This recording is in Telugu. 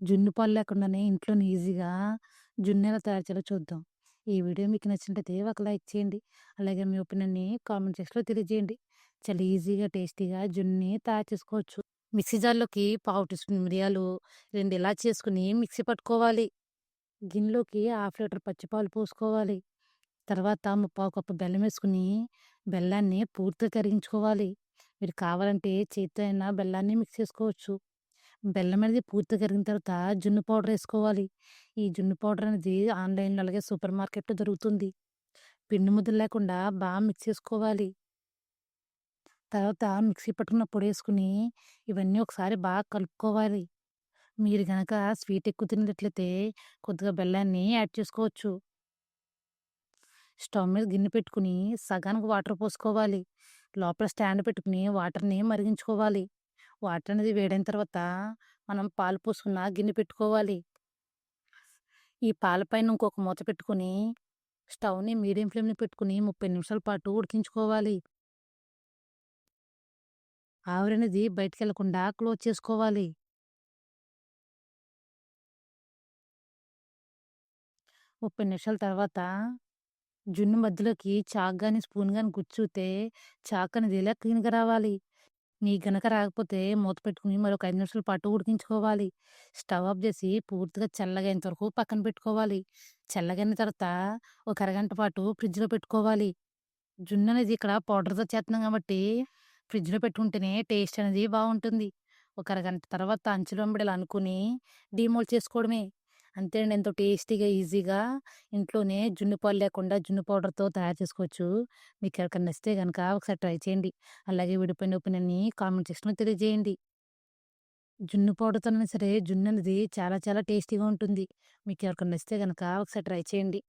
జున్ను పాలు లేకుండానే ఇంట్లోనే ఈజీగా జున్ను ఎలా తయారు చేయాలో చూద్దాం. ఈ వీడియో మీకు నచ్చినట్టయితే ఒక లైక్ చేయండి. అలాగే మీ ఒపీనియన్‌ని కామెంట్ సెక్షన్‌లో తెలియజేయండి. చాలా ఈజీగా, టేస్టీగా జున్ని తయారు చేసుకోవచ్చు. మిక్సీ జార్‌లోకి పావు టీ స్పూన్ మిరియాలు, రెండు ఇలా చేసుకుని మిక్సీ పట్టుకోవాలి. గిన్నెలోకి హాఫ్ లీటర్ పచ్చిపాలు పోసుకోవాలి. తర్వాత ముప్పావు కప్పు బెల్లం వేసుకుని బెల్లాన్ని పూర్తిగా కరిగించుకోవాలి. మీరు కావాలంటే చేతితో అయినా బెల్లాన్ని మిక్స్ చేసుకోవచ్చు. బెల్లం అనేది పూర్తిగా కరిగిన తర్వాత జున్ను పౌడర్ వేసుకోవాలి ఈ జున్ను పౌడర్ అనేది ఆన్‌లైన్‌లో అలాగే సూపర్ మార్కెట్‌లో దొరుకుతుంది. పిండి ముద్దలు లేకుండా బాగా మిక్స్ చేసుకోవాలి. తర్వాత మిక్సీ పట్టుకున్న వేసుకుని ఇవన్నీ ఒకసారి బాగా కలుపుకోవాలి. మీరు కనుక స్వీట్ ఎక్కువ తినట్లయితే కొద్దిగా బెల్లాన్ని యాడ్ చేసుకోవచ్చు. స్టవ్ మీద గిన్నె పెట్టుకొని సగానికి వాటర్ పోసుకోవాలి. లోపల స్టాండ్ పెట్టుకుని వాటర్‌ని మరిగించుకోవాలి. వాటర్ అనేది వేడైన తర్వాత మనం పాలు పోసుకున్న గిన్నె పెట్టుకోవాలి. ఈ పాలపైన ఇంకొక మూత పెట్టుకొని స్టవ్‌ని మీడియం ఫ్లేమ్ని పెట్టుకుని ముప్పై నిమిషాల పాటు ఉడికించుకోవాలి. ఆవిరనేది బయటికెళ్ళకుండా క్లోజ్ చేసుకోవాలి. ముప్పై నిమిషాల తర్వాత జున్ను మధ్యలోకి చాక్ కానీ స్పూన్ కానీ గుచ్చుతే చాక్ అనేది ఇలా క్లీన్‌గా రావాలి. నీకు గనక రాకపోతే మూత పెట్టుకొని మరొక ఐదు నిమిషాల పాటు ఉడికించుకోవాలి. స్టవ్ ఆఫ్ చేసి పూర్తిగా చల్లగయ్యేంత వరకు పక్కన పెట్టుకోవాలి. చల్లగైన తర్వాత ఒక అరగంట పాటు ఫ్రిడ్జ్‌లో పెట్టుకోవాలి. జున్ను అనేది ఇక్కడ పౌడర్‌తో చేస్తున్నాం కాబట్టి ఫ్రిడ్జ్‌లో పెట్టుకుంటేనే టేస్ట్ అనేది బాగుంటుంది ఒక అరగంట తర్వాత అంచులు వెంబడి అనుకుని డీమోల్డ్ చేసుకోవడమే. అంతే అండి. ఎంతో టేస్టీగా, ఈజీగా ఇంట్లోనే జున్ను పాలు లేకుండా జున్ను పౌడర్‌తో తయారు చేసుకోవచ్చు. మీకు ఎవరికైనా నచ్చితే కనుక ఒకసారి ట్రై చేయండి. అలాగే విడిపోయిన ఒపీనియన్‌ని కామెంట్ సెక్షన్‌లో తెలియజేయండి. జున్ను పౌడర్‌తోనైనా సరే జున్ను అనేది చాలా చాలా టేస్టీగా ఉంటుంది. మీకు ఎవరికైనా నచ్చితే కనుక ఒకసారి ట్రై చేయండి.